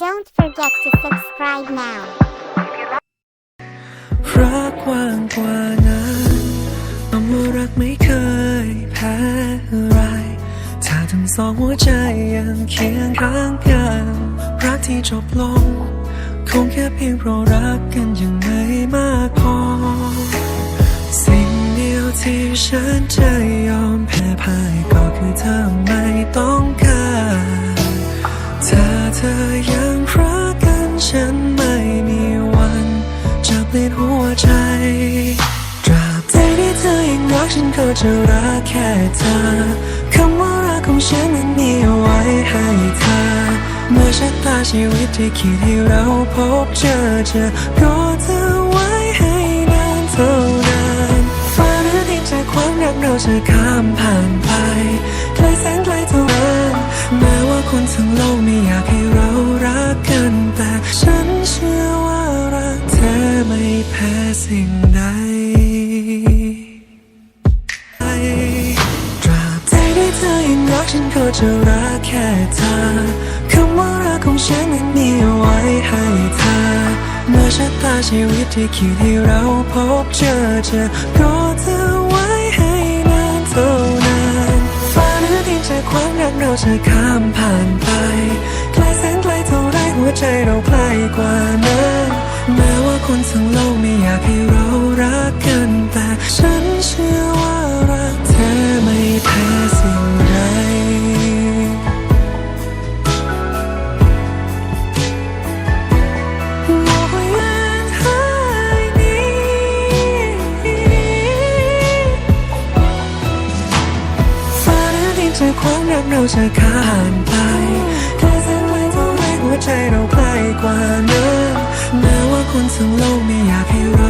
Don't forget to subscribe now. รักกว้างกว่านั้นคำว่ารักไม่เคยแพ้อะไร ถ้าทั้งสองหัวใจยังเคียงข้างกัน รักที่จบลง คงแค่เพียงเพราะรักกันยังไม่มากพอ สิ่งเดียวที่ฉันใจ ธอยังรักกันฉันไม่มีวันจะเปลี่ยนหัวใจตราบใดที่เธอยังรักฉันก็จะรักแค่เธอคำว่ารักของฉันนั้นมีเอาไว้ให้เธอ เมื่อชะตาชีวิตที่คิดให้เราพบเจอเจอก็เธอไว้ให้นานเท่านานฟ้าหรือดินจากความรักเราจะข้ามผ่าน คนทั้งโลกไม่อยากให้เรารักกัน แต่ฉันเชื่อว่ารักเธอไม่แพ้สิ่งใดตราบใดที่เธอยังรักฉันก็จะรักแค่เธอคำว่ารักของฉันนั้นมีไว้ให้เธอเมื่อชะตาชีวิตที่คิดให้เราพบเจอเจอก็เธอ จะข้ามผ่านไปไกลแสนไกลเท่าไรหัวใจเราใกล้กว่านั้นแม้ว่าคนทั้งโลกไม่อยากให้เรารักกันแต่ฉันเชื่อ จอความรักเราจะข้ามไปแค่สักวันเท่าไรหัวใจเราใกล้กว่าเดิมแม้ว่าคนทั้งโลกไม่อยากให้เรา